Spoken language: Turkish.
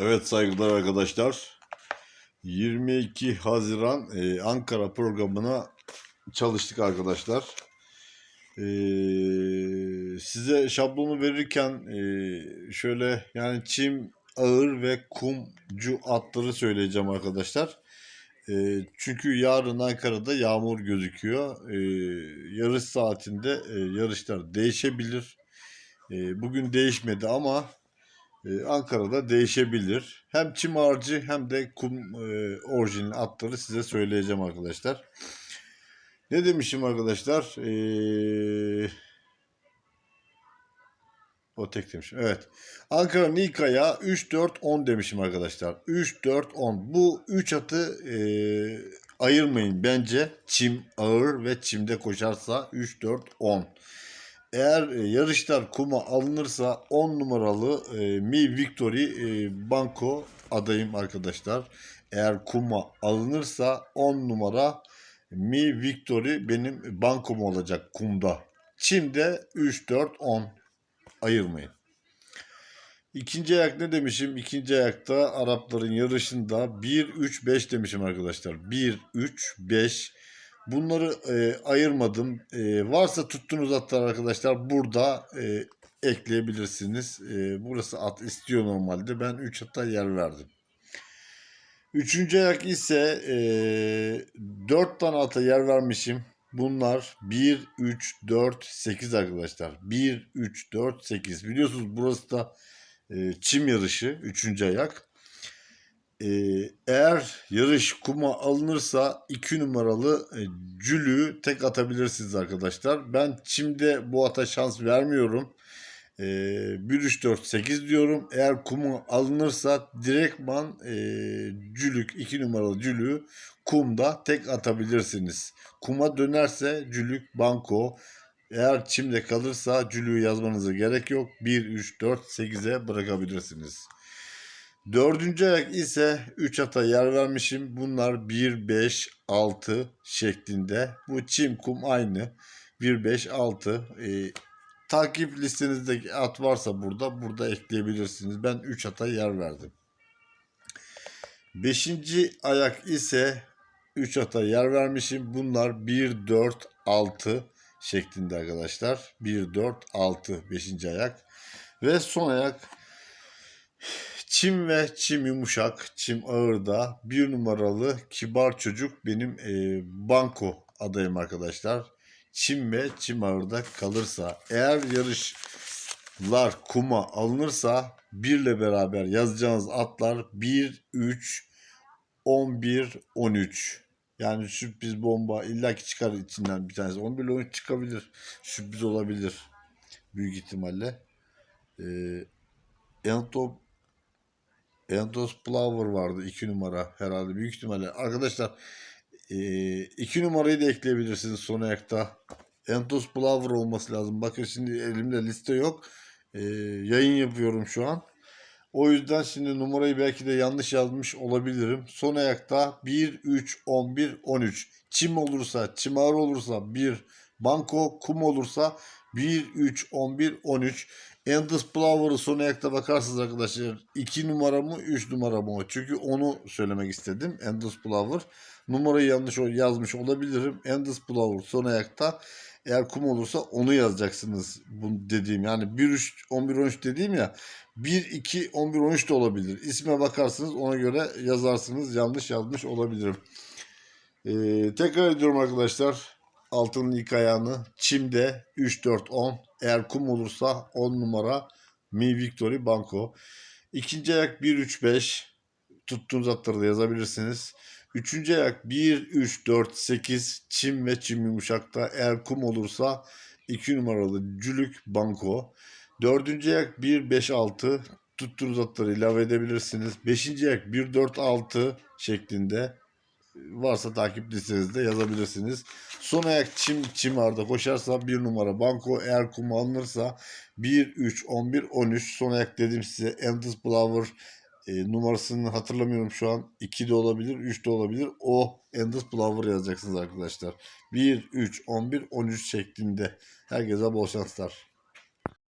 Evet saygılar arkadaşlar. 22 Haziran e, Ankara programına çalıştık arkadaşlar. E, size şablonu verirken e, şöyle yani çim, ağır ve kumcu atları söyleyeceğim arkadaşlar. E, çünkü yarın Ankara'da yağmur gözüküyor. E, yarış saatinde e, yarışlar değişebilir. E, bugün değişmedi ama ee, Ankara'da değişebilir. Hem çim harcı hem de kum e, orijinal atları size söyleyeceğim arkadaşlar. Ne demişim arkadaşlar? Ee, o tek demişim. Evet. Ankara Nika'ya 3-4-10 demişim arkadaşlar. 3-4-10. Bu 3 atı e, ayırmayın bence. Çim ağır ve çimde koşarsa 3-4-10. Eğer e, yarışlar kuma alınırsa 10 numaralı e, Mi Victory e, Banco adayım arkadaşlar. Eğer kuma alınırsa 10 numara Mi Victory benim bankom olacak kumda. Çim'de 3, 4, 10 ayırmayın. İkinci ayak ne demişim? İkinci ayakta Arapların yarışında 1, 3, 5 demişim arkadaşlar. 1, 3, 5 Bunları e, ayırmadım. E, varsa tuttuğunuz atlar arkadaşlar burada e, ekleyebilirsiniz. E, burası at istiyor normalde. Ben 3 ata yer verdim. Üçüncü ayak ise e, 4 tane ata yer vermişim. Bunlar 1, 3, 4, 8 arkadaşlar. 1, 3, 4, 8. Biliyorsunuz burası da e, çim yarışı. Üçüncü ayak. Ee, eğer yarış kuma alınırsa 2 numaralı e, Cülü tek atabilirsiniz arkadaşlar. Ben çimde bu ata şans vermiyorum. E, 1 3 4 8 diyorum. Eğer kuma alınırsa direktman e, Cülük 2 numaralı Cülü kumda tek atabilirsiniz. Kuma dönerse Cülük banko eğer çimde kalırsa Cülü'yü yazmanıza gerek yok. 1 3 4 8'e bırakabilirsiniz. Dördüncü ayak ise 3 ata yer vermişim. Bunlar 1, 5, 6 şeklinde. Bu çim kum aynı. 1, 5, 6. Ee, takip listenizdeki at varsa burada burada ekleyebilirsiniz. Ben 3 ata yer verdim. Beşinci ayak ise 3 ata yer vermişim. Bunlar 1, 4, 6 şeklinde arkadaşlar. 1, 4, 6 5. ayak. Ve son ayak Çim ve çim yumuşak, çim ağırda bir numaralı kibar çocuk benim e, banko adayım arkadaşlar. Çim ve çim ağırda kalırsa eğer yarışlar kuma alınırsa birle beraber yazacağınız atlar 1, 3, 11, 13. Yani sürpriz bomba illaki çıkar içinden bir tanesi. 11 ile 13 çıkabilir. Sürpriz olabilir. Büyük ihtimalle. Ee, Enotop Entos Plower vardı 2 numara herhalde büyük ihtimalle. Arkadaşlar 2 e, numarayı da ekleyebilirsiniz son ayakta. Entos Plower olması lazım. Bakın şimdi elimde liste yok. E, yayın yapıyorum şu an. O yüzden şimdi numarayı belki de yanlış yazmış olabilirim. Son ayakta 1, 3, 11, 13. Çim olursa, çimar olursa 1, banko, kum olursa 1, 3, 11, 13. Endless Plower'ı son ayakta bakarsınız arkadaşlar. 2 numara mı 3 numara mı? Çünkü onu söylemek istedim. Endless Plower. Numarayı yanlış yazmış olabilirim. Endless Plower son ayakta. Eğer kum olursa onu yazacaksınız. Bu dediğim yani 1 3 11 13 dediğim ya 1 2 11 13 de olabilir. İsme bakarsınız ona göre yazarsınız. Yanlış yazmış olabilirim. Ee, tekrar ediyorum arkadaşlar altının ilk ayağını çimde 3-4-10 eğer kum olursa 10 numara Mi Victory Banco. İkinci ayak 1-3-5 tuttuğunuz atları da yazabilirsiniz. Üçüncü ayak 1-3-4-8 çim ve çim yumuşakta eğer kum olursa 2 numaralı Cülük Banco. Dördüncü ayak 1-5-6 tuttuğunuz atları ilave edebilirsiniz. Beşinci ayak 1-4-6 şeklinde varsa takip listenizde yazabilirsiniz. Son ayak çim çimarda koşarsa bir numara. Banko eğer kum alınırsa 1 3 11 13 son ayak dedim size. Endless Blower e, numarasını hatırlamıyorum şu an. 2 de olabilir 3 de olabilir. O Endless Blower yazacaksınız arkadaşlar. 1 3 11 13 şeklinde. Herkese bol şanslar